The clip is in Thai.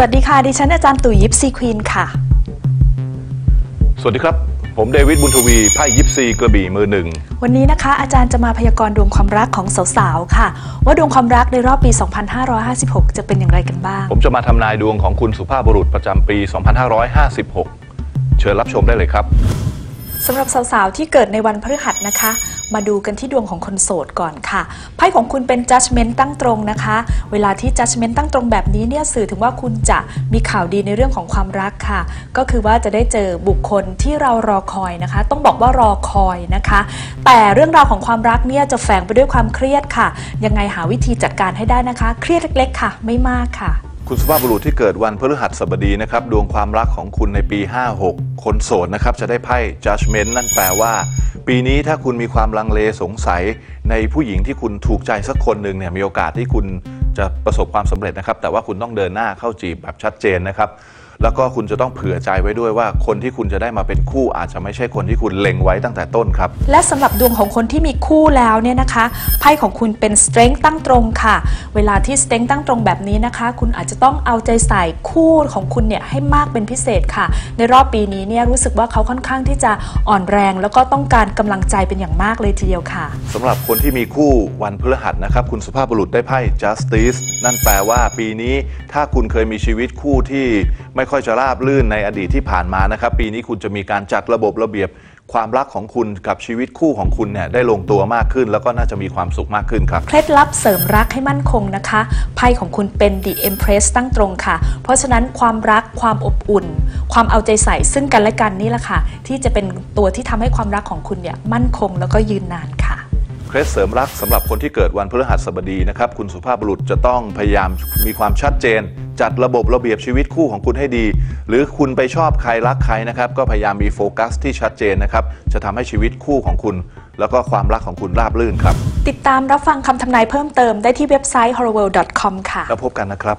สวัสดีค่ะ ดิฉันอาจารย์ตุ๋ยยิปซีควีนค่ะ สวัสดีครับ ผมเดวิดบุญทวีไพ่ยิปซีกระบี่มือหนึ่ง วันนี้นะคะ อาจารย์จะมาพยากรณ์ดวงความรักของสาวๆ ค่ะ ว่าดวงความรักในรอบปี 2556 จะเป็นอย่างไรกันบ้าง ผมจะมาทำนายดวงของคุณสุภาพบุรุษประจำปี 2556 เชิญรับชมได้เลยครับ สำหรับสาวๆ ที่เกิดในวันพฤหัสนะคะ มาดูกันที่ดวงของคนโสดก่อนค่ะ ไพ่ของคุณเป็น judgment ตั้งตรงนะคะ เวลาที่ judgment ตั้งตรงแบบนี้เนี่ยสื่อถึงว่าคุณจะมีข่าวดีในเรื่องของความรักค่ะ ก็คือว่าจะได้เจอบุคคลที่เรารอคอยนะคะ ต้องบอกว่ารอคอยนะคะ แต่เรื่องราวของความรักเนี่ยจะแฝงไปด้วยความเครียดค่ะ ยังไงหาวิธีจัดการให้ได้นะคะ เครียดเล็กๆ ค่ะ ไม่มากค่ะ คุณสุภาพบุรุษที่เกิดวันพฤหัสบดีนะครับดวงความรักของคุณในปี 56 คนโสดนะครับจะได้ไพ่ judgment นั่นแปลว่า ปีนี้ถ้าคุณมีความลังเลสงสัยในผู้หญิงที่คุณถูกใจสักคนหนึ่งเนี่ยมีโอกาสที่คุณจะประสบความสำเร็จนะครับแต่ว่าคุณต้องเดินหน้าเข้าจีบแบบชัดเจนนะครับ แล้วก็คุณจะต้องเผื่อใจไว้ด้วยว่าคนที่คุณจะได้มาเป็นคู่อาจจะไม่ใช่คนที่คุณเล็งไว้ตั้งแต่ต้นครับ และสำหรับดวงของคนที่มีคู่แล้วเนี่ยนะคะไพ่ของคุณเป็น strength ตั้งตรงค่ะ เวลาที่ strength ตั้งตรงแบบนี้นะคะ คุณอาจจะต้องเอาใจใส่คู่ของคุณเนี่ยให้มากเป็นพิเศษค่ะ ในรอบปีนี้เนี่ยรู้สึกว่าเขาค่อนข้างที่จะอ่อนแรง แล้วก็ต้องการกำลังใจเป็นอย่างมากเลยทีเดียวค่ะสำหรับคนที่มีคู่วันพฤหัสนะครับคุณสุภาพบุรุษได้ไพ่ justice นั่นแปลว่าปีนี้ถ้าคุณเคยมีชีวิตคู่ที่ ไม่ค่อยจะราบลื่นในอดีตที่ผ่านมานะครับ ปีนี้คุณจะมีการจัดระบบระเบียบความรักของคุณกับชีวิตคู่ของคุณเนี่ยได้ลงตัวมากขึ้น แล้วก็น่าจะมีความสุขมากขึ้นครับ เคล็ดลับเสริมรักให้มั่นคงนะคะไพ่ของคุณเป็น The Empress ตั้งตรงค่ะ เพราะฉะนั้นความรักความอบอุ่น ความเอาใจใส่ซึ่งกันและกันนี่แหละค่ะ ที่จะเป็นตัวที่ทำให้ความรักของคุณเนี่ยมั่นคงแล้วก็ยืนนานค่ะ เคล็ดเสริมรักสำหรับคนที่เกิดวันพฤหัสบดีนะครับ คุณสุภาพบุรุษจะต้องพยายามมีความชัดเจน จัดระบบระเบียบชีวิตคู่ของคุณให้ดี หรือคุณไปชอบใครรักใครนะครับ ก็พยายามมีโฟกัสที่ชัดเจนนะครับ จะทำให้ชีวิตคู่ของคุณ แล้วก็ความรักของคุณราบรื่นครับ ติดตามรับฟังคำทำนายเพิ่มเติมได้ที่เว็บไซต์ horrorworld.com ค่ะ แล้วพบกันนะครับ